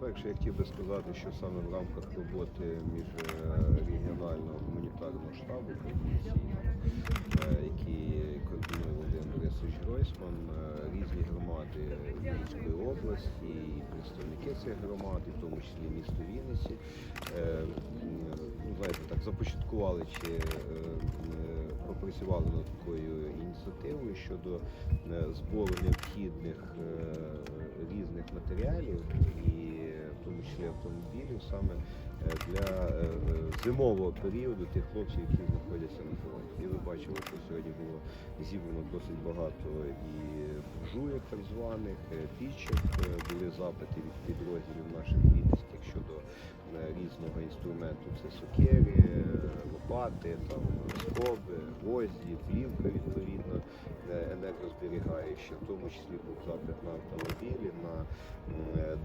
перше, я хотів би сказати, що саме в рамках роботи міжрегіонального гуманітарного штабу е, який координує Володимир Борисович Гройсман, е, різні громади Вінницької області, і представники цих громад, в тому числі місто Вінниці, е, ну, знаєте, так започаткували чи е, е, попрацювали над такою ініціативою щодо е, збору необхідних е, різних матеріалів тому числі автомобілів саме е, для е, е, зимового періоду тих хлопців, які знаходяться на фронті. І ви бачили, що сьогодні було зібрано досить багато і буржуєк так званих, пічок, були запити від підрозділів наших військ щодо різного інструменту. Це сокири, е, лопати, там скоби, гвозді, плівка відповідно енергозберігаюча, в тому числі був запит на автомобілі, на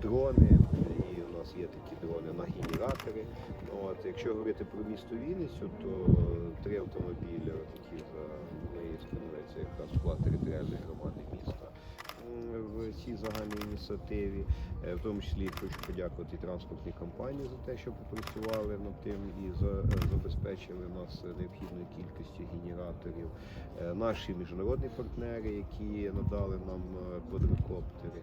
дрони. Нас є такі дрони на генератори. От, якщо говорити про місто Вінницю, то три автомобіля такі за неї становиться якраз вклад територіальної громади міста в цій загальній ініціативі. Е, В тому числі хочу подякувати транспортній компанії за те, що попрацювали над тим і е, забезпечили нас необхідною кількістю генераторів. Е, Наші міжнародні партнери, які надали нам квадрокоптери.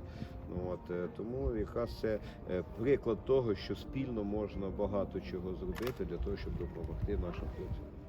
От, е, тому якраз це е, приклад того, що спільно можна багато чого зробити для того, щоб допомогти нашим хлопцям.